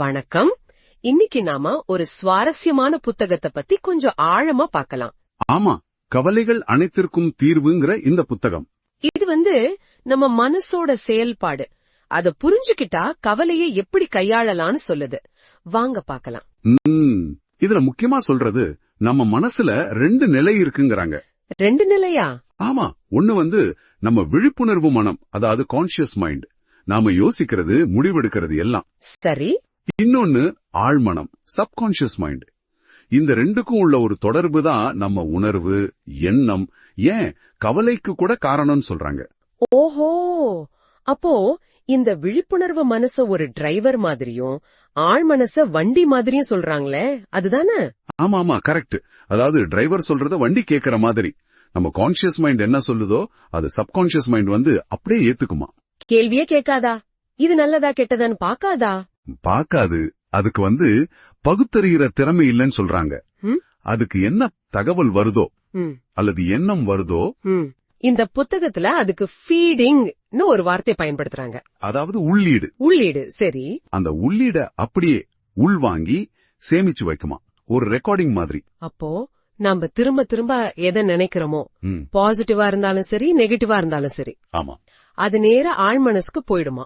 வணக்கம். இன்னைக்கு நாம ஒரு சுவாரஸ்யமான புத்தகத்தை பத்தி கொஞ்சம் ஆழமா பார்க்கலாம். ஆமா கவலைகள் அனைத்திற்கும் தீர்வுங்கிற இந்த புத்தகம். இது வந்து நம்ம மனசோட செயல்பாடு. அத புரிஞ்சுக்கிட்டா கவலையை எப்படி கையாளலாம்னு சொல்லுது. வாங்க பார்க்கலாம். ம், இதுல முக்கியமா சொல்றது நம்ம மனசுல ரெண்டு நிலை இருக்குங்கறாங்க. ரெண்டு நிலையா? ஆமா ஒண்ணு வந்து நம்ம விழிப்புணர்வு மனம் அதாவது கான்சியஸ் மைண்ட் நாம யோசிக்கிறது முடிவெடுக்கிறது எல்லாம். சரி. இன்னொன்னு ஆழ்மனம் சப்கான்சியஸ் மைண்ட் இந்த ரெண்டுக்கும் உள்ள ஒரு தொடர்பு தான் நம்ம உணர்வு எண்ணம். ஏன்? கவலைக்கு கூட காரணம்னு சொல்றாங்க. ஓஹோ! அப்போ இந்த விழிப்புணர்வு மனச ஒரு டிரைவர் மாதிரியும் ஆழ் மனச வண்டி மாதிரியும் சொல்றாங்களே அதுதானே? ஆமா ஆமா கரெக்ட் அதாவது டிரைவர் சொல்றத வண்டி கேக்குற மாதிரி. நம்ம கான்சியஸ் மைண்ட் என்ன சொல்லுதோ அது சப்கான்சியஸ் மைண்ட் வந்து அப்படியே ஏத்துக்குமா. கேள்வியே கேட்காதா? இது நல்லதா கெட்டதான்னு பாக்காதா பார்க்காது. அதுக்கு வந்து பகுத்தறிகிற திறமை இல்லைன்னு சொல்றாங்க? அதுக்கு என்ன தகவல் வருதோ அல்லது எண்ணம் வருதோ. இந்த புத்தகத்துல அதுக்கு ஃபீடிங்னு ஒரு வார்த்தை பயன்படுத்துறாங்க. அதாவது உள்ளீடு. உள்ளீடு சரி. அந்த உள்ளீட அப்படியே உள்வாங்கி சேமிச்சு வைக்குமா? ஒரு ரெக்கார்டிங் மாதிரி. அப்போ நாம திரும்ப திரும்ப எதை நினைக்கிறோமோ? பாசிட்டிவா இருந்தாலும் சரி நெகட்டிவா இருந்தாலும் சரி. ஆமா. அது நேர ஆழ் மனசுக்கு போயிடுமா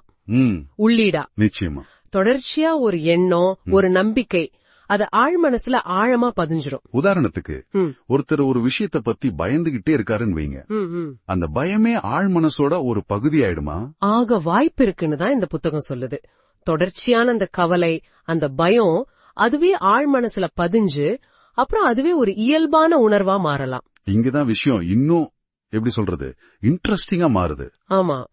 உள்ளீடா. நிச்சயமா. தொடர்ச்சியா ஒரு எண்ணம் ஒரு நம்பிக்கை அது ஆழ் மனசுல ஆழமா பதிஞ்சிரும். உதாரணத்துக்கு. ஒருத்தர் ஒரு விஷயத்த பத்தி பயந்துகிட்டே இருக்காருன்னு வைங்க. அந்த பயமே ஆழ் மனசோட ஒரு பகுதி ஆயிடுமா ஆக வாய்ப்பு இருக்குன்னு தான் இந்த புத்தகம் சொல்லுது. தொடர்ச்சியான அந்த கவலை அந்த பயம் அதுவே ஆழ் மனசுல பதிஞ்சு அப்புறம் அதுவே ஒரு இயல்பான உணர்வா மாறலாம். இங்கதான் விஷயம் இன்னும் எப்படி சொல்றது இன்ட்ரெஸ்டிங்கா மாறுது. ஆமா.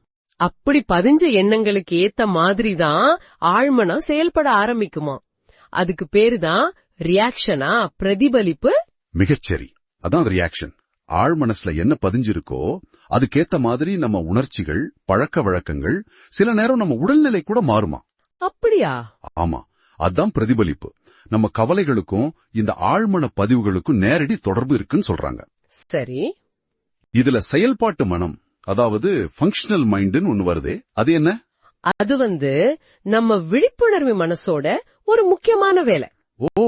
அப்படி பதிஞ்ச எண்ணங்களுக்கு ஏத்த மாதிரி தான் ஆழ்மனம் செயல்பட ஆரம்பிக்குமா? அதுக்கு பேரு தான் ரியாக்ஷனா பிரதிபலிப்பு. மிகச்சரி. அதான் ரியாக்ஷன் ஆழ் மனசுல என்ன பதிஞ்சிருக்கோ அதுக்கேத்த மாதிரி நம்ம உணர்ச்சிகள் பழக்க வழக்கங்கள் சில நேரம் நம்ம உடல்நிலை கூட மாறுமா? அப்படியா? ஆமா. அதான் பிரதிபலிப்பு. நம்ம கவலைகளுக்கும் இந்த ஆழ்மன பதிவுகளுக்கும் நேரடி தொடர்பு இருக்குன்னு சொல்றாங்க. சரி. இதுல செயல்பாட்டு மனம் அதாவது ஃபங்க்ஷனல் மைண்டுன்னு ஒண்ணு வருதே. அது என்ன? அது வந்து நம்ம விழிப்புணர்வு மனசோட ஒரு முக்கியமான வேலை. ஓ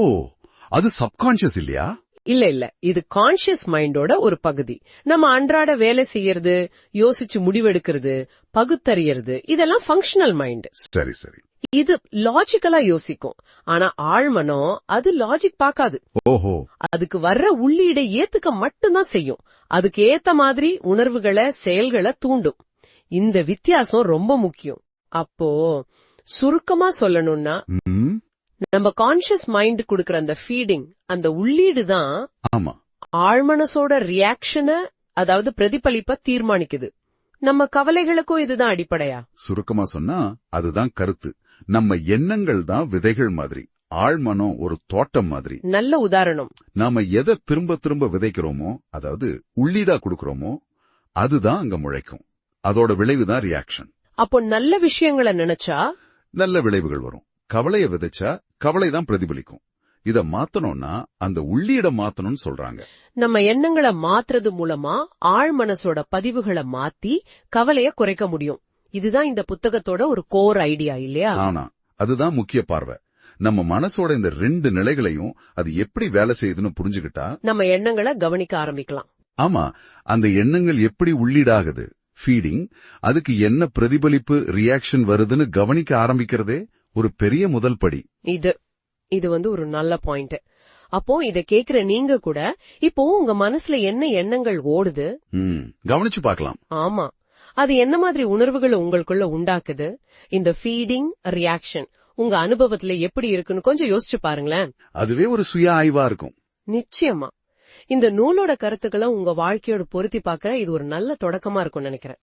அது சப்கான்சியஸ் இல்லையா? இல்ல இல்ல. இது கான்ஷியஸ் மைண்டோட ஒரு பகுதி. நம்ம அன்றாட வேலை செய்யறது யோசிச்சு முடிவெடுக்கிறது பகுத்தறியறது இதெல்லாம் ஃபங்க்ஷனல் மைண்ட் சரி சரி. இது லாஜிக்கலா யோசிக்கும். ஆனா ஆழ்மனம் அது லாஜிக் பார்க்காது. ஓஹோ. அதுக்கு வர்ற உள்ளீடை ஏத்துக்க மட்டும்தான் செய்யும். அதுக்கு ஏத்த மாதிரி உணர்வுகளை செயல்களை தூண்டும். இந்த வித்தியாசம் ரொம்ப முக்கியம். அப்போ சுருக்கமா சொல்லணும்னா நம்ம கான்ஷியஸ் மைண்ட் குடுக்கற அந்த ஃபீடிங் அந்த உள்ளீடு தான் ஆமா. ஆழ்மனசோட ரியாக்ஷனை அதாவது பிரதிபலிப்ப தீர்மானிக்குது. நம்ம கவலைகளுக்கும் இதுதான் அடிப்படையா? சுருக்கமா சொன்னா அதுதான் கருத்து. நம்ம எண்ணங்கள் தான் விதைகள் மாதிரி. ஆழ்மனம் ஒரு தோட்டம் மாதிரி. நல்ல உதாரணம். நாம எதை திரும்ப திரும்ப விதைக்கிறோமோ அதாவது உள்ளீடா கொடுக்கறோமோ அதுதான் அங்க முளைக்கும். அதோட விளைவுதான் ரியாக்ஷன் அப்போ நல்ல விஷயங்களை நினைச்சா? நல்ல விளைவுகள் வரும். கவலைய விதைச்சா கவலை தான் பிரதிபலிக்கும். இத மாத்தணும்னா அந்த உள்ளீட மாத்தணும்னு சொல்றாங்க. நம்ம எண்ணங்களை மாத்துறது மூலமா ஆழ் மனசோட பதிவுகளை மாத்தி கவலைய குறைக்க முடியும். இதுதான் இந்த புத்தகத்தோட ஒரு கோர் ஐடியா இல்லையா? ஆனா அதுதான் முக்கிய பார்வை. நம்ம மனசோட இந்த ரெண்டு நிலைகளையும் அது எப்படி வேலை செய்யுதுன்னு புரிஞ்சுக்கிட்டா நம்ம எண்ணங்களை கவனிக்க ஆரம்பிக்கலாம். ஆமா அந்த எண்ணங்கள் எப்படி உள்ளீடாகுது? ஃபீடிங் அதுக்கு என்ன பிரதிபலிப்பு ரியாக்ஷன் வருதுன்னு கவனிக்க ஆரம்பிக்கிறதே ஒரு பெரிய முதல் படி. இது. இது வந்து ஒரு நல்ல பாயிண்ட் அப்போ இத கேக்குற நீங்க கூட இப்போ உங்க மனசுல என்ன எண்ணங்கள் ஓடுது? கவனிச்சு பார்க்கலாம். ஆமா. அது என்ன மாதிரி உணர்வுகளை உங்களுக்குள்ள உண்டாக்குது? இந்த ஃபீடிங் ரியாக்ஷன் உங்க அனுபவத்துல எப்படி இருக்குன்னு கொஞ்சம் யோசிச்சு பாருங்களேன். அதுவே ஒரு சுய ஆய்வா இருக்கும். நிச்சயமா. இந்த நூலோட கருத்துக்களை உங்க வாழ்க்கையோட பொருத்தி பார்க்கற இது ஒரு நல்ல தொடக்கமா இருக்கும்னு நினைக்கிறேன்.